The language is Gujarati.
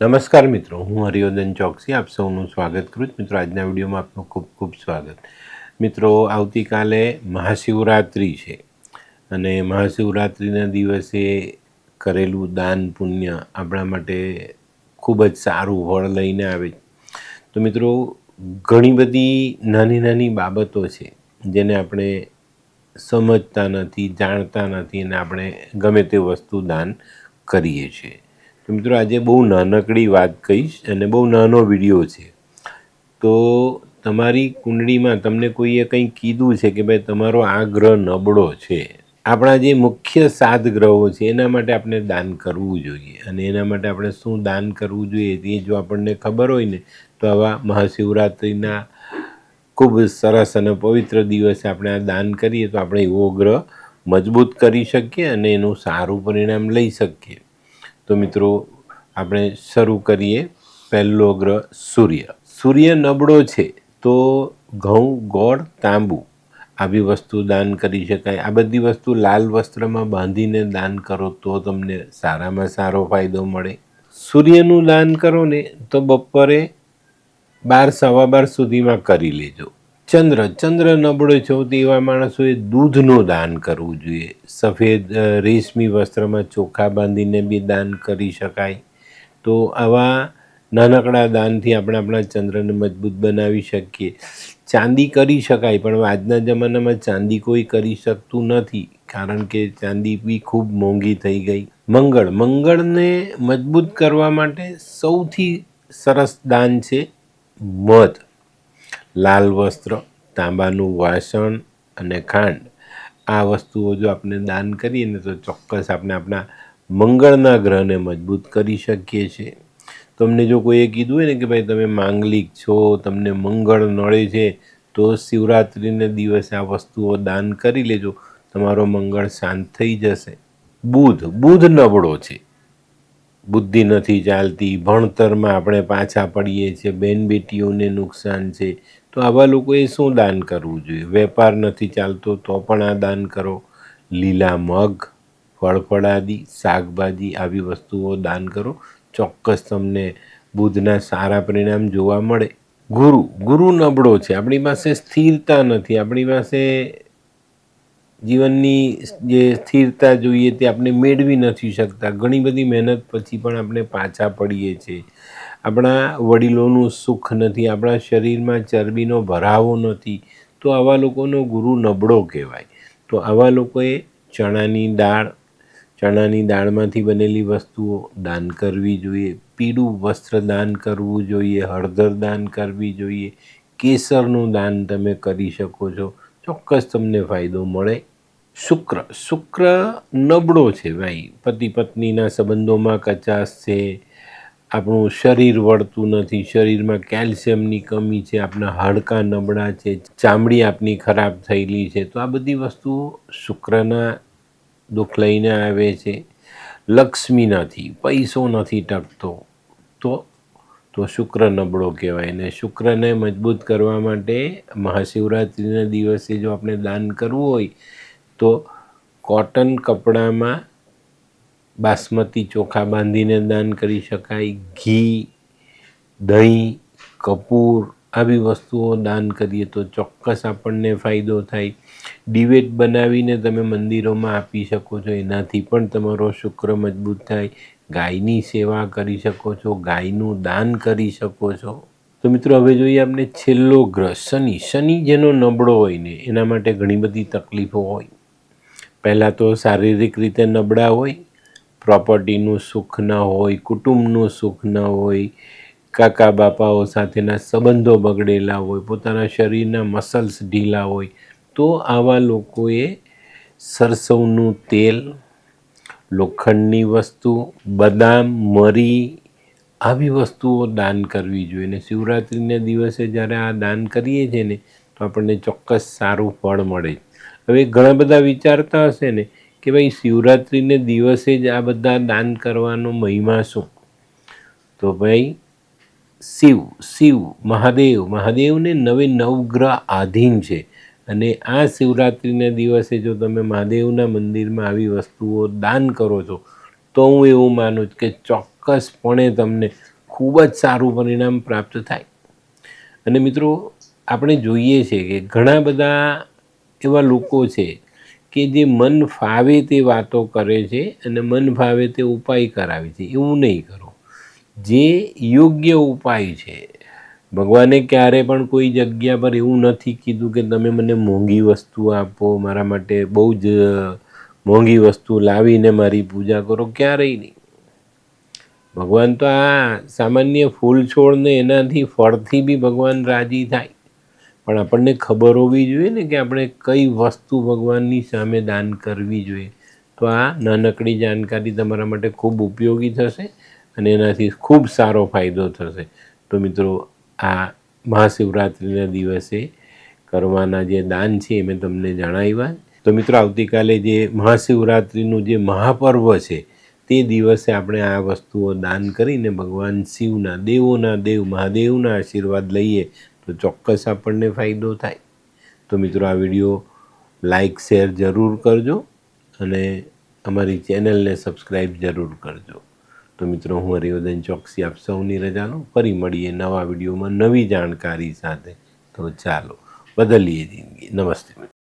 નમસ્કાર મિત્રો, હું હરિવર્ધન ચોકસી, આપ સૌનું સ્વાગત કરું છું. મિત્રો, આજના વિડીયોમાં આપનું ખૂબ ખૂબ સ્વાગત. મિત્રો, આવતીકાલે મહાશિવરાત્રિ છે અને મહાશિવરાત્રિના દિવસે કરેલું દાન પુણ્ય આપણા માટે ખૂબ જ સારું ફળ લઈને આવે છે. તો મિત્રો, ઘણી બધી નાની નાની બાબતો છે જેને આપણે સમજતા નથી, જાણતા નથી અને આપણે ગમે તે વસ્તુ દાન કરીએ છીએ. મિત્રો, આજે બહુ નાનકડી વાત કહીશ અને બહુ નાનો વીડિયો છે. તો તમારી કુંડળીમાં તમને કોઈએ કંઈ કીધું છે કે ભાઈ તમારો આ ગ્રહ નબળો છે? આપણા જે મુખ્ય સાત ગ્રહો છે, એના માટે આપણે દાન કરવું જોઈએ. અને એના માટે આપણે શું દાન કરવું જોઈએ તે જો આપણને ખબર હોય ને, તો આવા મહાશિવરાત્રિના ખૂબ સરસ અને પવિત્ર દિવસે આપણે આ દાન કરીએ તો આપણે એવો ગ્રહ મજબૂત કરી શકીએ અને એનું સારું પરિણામ લઈ શકીએ. તો મિત્રો, આપણે શરૂ કરીએ. પહેલો ગ્રહ સૂર્ય. સૂર્ય નબળો છે, તો ઘઉં, ગોળ, તાંબુ આવી વસ્તુ દાન કરી શકાય. આ બધી વસ્તુ લાલ વસ્ત્રમાં બાંધીને દાન કરો તો તમને સારામાં સારો ફાયદો મળે. સૂર્યનું દાન કરો ને, તો બપોરે બાર, સવા બાર સુધીમાં કરી લેજો. ચંદ્ર. ચંદ્ર નબળો છો. તેવા માણસોએ દૂધનું દાન કરવું જોઈએ. સફેદ રેશમી વસ્ત્રમાં ચોખા બાંધીને બી દાન કરી શકાય. તો આવા નાનકડા દાનથી આપણે આપણા ચંદ્રને મજબૂત બનાવી શકીએ. ચાંદી કરી શકાય, પણ આજના જમાનામાં ચાંદી કોઈ કરી શકતું નથી, કારણ કે ચાંદી બી ખૂબ મોંઘી થઈ ગઈ. મંગળ. મંગળને મજબૂત કરવા માટે સૌથી સરસ દાન છે મધ. લાલ વસ્ત્ર, તાંબાનું વાસણ અને ખાંડ. આ વસ્તુઓ જો આપણે દાન કરીએ ને તો ચોક્કસ આપણે આપણા મંગળના ગ્રહને મજબૂત કરી શકીએ છીએ. તમને જો કોઈએ કીધું હોય ને કે ભાઈ તમે માંગલિક છો, તમને મંગળ નડે છે, તો શિવરાત્રિને દિવસે આ વસ્તુઓ દાન કરી લેજો. તમારો મંગળ શાંત થઈ જશે. બુધ બુધ નબળો છે. બુદ્ધિ નથી ચાલતી, ભણતરમાં આપણે પાછા પડીએ છીએ બેન બેટીઓને નુકસાન છે, તો આવા લોકોએ શું દાન કરવું જોઈએ? વેપાર નથી ચાલતો તો પણ આ દાન કરો. લીલા મગ, ફળફળાદી, શાકભાજી આવી વસ્તુઓ દાન કરો. ચોક્કસ તમને બુદ્ધના સારા પરિણામ જોવા મળે. ગુરુ ગુરુ નબળો છે. આપણી પાસે સ્થિરતા નથી. આપણી પાસે જીવનની જે સ્થિરતા જોઈએ તે આપણે મેળવી નથી શકતા. ઘણી બધી મહેનત પછી પણ આપણે પાછા પડીએ છીએ. આપણા વડીલોનું સુખ નથી, આપણા શરીરમાં ચરબીનો ભરાવો નથી. તો આવા લોકોનો ગુરુ નબળો કહેવાય. તો આવા લોકોએ ચણાની દાળ, ચણાની દાળમાંથી બનેલી વસ્તુઓ દાન કરવી જોઈએ. પીળું વસ્ત્ર દાન કરવું જોઈએ, હળદર દાન કરવી જોઈએ. કેસરનું દાન તમે કરી શકો છો. ચોક્કસ તમને ફાયદો મળે. શુક્ર. શુક્ર નબળો છે ભાઈ. પતિ પત્નીના સંબંધોમાં કચાશ છે. આપણું શરીર વળતું નથી. શરીરમાં કેલ્શિયમની કમી છે. આપણા હાડકાં નબળા છે. ચામડી આપની ખરાબ થયેલી છે. તો આ બધી વસ્તુઓ શુક્રના દુઃખ લઈને આવે છે. લક્ષ્મી નથી પૈસો નથી ટકતો. તો તો શુક્ર નબળો કહેવાય. ને શુક્રને મજબૂત કરવા માટે મહાશિવરાત્રિના દિવસે જો આપણે દાન કરવું હોય તો કોટન કપડામાં બાસમતી ચોખા બાંધીને દાન કરી શકાય, ઘી, દહીં, કપૂર આવી વસ્તુઓ દાન કરીએ તો ચોક્કસ આપણને ફાયદો થાય. ડિબેટ બનાવીને તમે મંદિરોમાં આપી શકો છો, એનાથી પણ તમારો શુક્ર મજબૂત થાય. ગાયની સેવા કરી શકો છો, ગાયનું દાન કરી શકો છો. તો મિત્રો, હવે જોઈએ આપણે છેલ્લો ગ્રહ, શનિ. શનિ જેનો નબળો હોય ને, એના માટે ઘણી બધી તકલીફો હોય. પહેલાં તો શારીરિક રીતે નબળા હોય, પ્રોપર્ટીનું સુખ ન હોય, કુટુંબનું સુખ ન હોય, કાકા બાપાઓ સાથેના સંબંધો બગડેલા હોય, પોતાના શરીરના મસલ્સ ઢીલા હોય, તો આવા લોકોએ સરસવનું તેલ, લોખંડની વસ્તુ, બદામ, મરી આવી વસ્તુઓ દાન કરવી જોઈએ. ને શિવરાત્રિના દિવસે જ્યારે આ દાન કરીએ છીએ ને, તો આપણને ચોક્કસ સારું ફળ મળે. હવે ઘણા બધા વિચારતા હશે ને કે ભાઈ શિવરાત્રિને દિવસે જ આ બધા દાન કરવાનો મહિમા શું? તો ભાઈ, શિવ શિવ, મહાદેવ, મહાદેવને નવે નવગ્રહ આધીન છે. અને આ શિવરાત્રિના દિવસે જો તમે મહાદેવના મંદિરમાં આવી વસ્તુઓ દાન કરો છો, તો હું એવું માનું છું કે ચોક્કસપણે તમને ખૂબ જ સારું પરિણામ પ્રાપ્ત થાય. અને મિત્રો, આપણે જોઈએ છે કે ઘણા બધા એવા લોકો છે કે જે મન ફાવે તે વાતો કરે છે અને મન ફાવે તે ઉપાય કરાવે છે. એવું નહીં કરો. જે યોગ્ય ઉપાય છે, ભગવાને ક્યારે પણ કોઈ જગ્યા પર એવું નથી કીધું કે તમે મને મોંઘી વસ્તુ આપો, મારા માટે બહુ જ મોંઘી વસ્તુ લાવીને મારી પૂજા કરો, ક્યારેય નહીં. ભગવાન તો આ સામાન્ય ફૂલ છોડને એનાથી ફળથી બી ભગવાન રાજી થાય. પણ આપણને ખબર હોવી જોઈએ ને કે આપણે કઈ વસ્તુ ભગવાનની સામે દાન કરવી જોઈએ. તો આ નાનકડી જાણકારી તમારા માટે ખૂબ ઉપયોગી થશે અને એનાથી ખૂબ સારો ફાયદો થશે. તો મિત્રો, આ મહાશિવરાત્રિના દિવસે કરવાના જે દાન છે એ મેં તમને જણાવ્યા તો મિત્રો, આવતીકાલે જે મહાશિવરાત્રિનું જે મહાપર્વ છે, તે દિવસે આપણે આ વસ્તુઓ દાન કરીને ભગવાન શિવના, દેવોના, દેવ મહાદેવના આશીર્વાદ લઈએ તો ચોક્કસ આપણને ફાયદો થાય. તો મિત્રો, આ વીડિયો લાઈક શેર જરૂર કરજો અને અમારી ચેનલને સબસ્ક્રાઈબ જરૂર કરજો. તો મિત્રો, હું હરિવર્ધન ચોકસી આપ સૌની રજાનો ફરી મળીએ નવા વિડીયોમાં નવી જાણકારી સાથે. તો ચાલો, બદલીએ જિંદગી. નમસ્તે મિત્રો.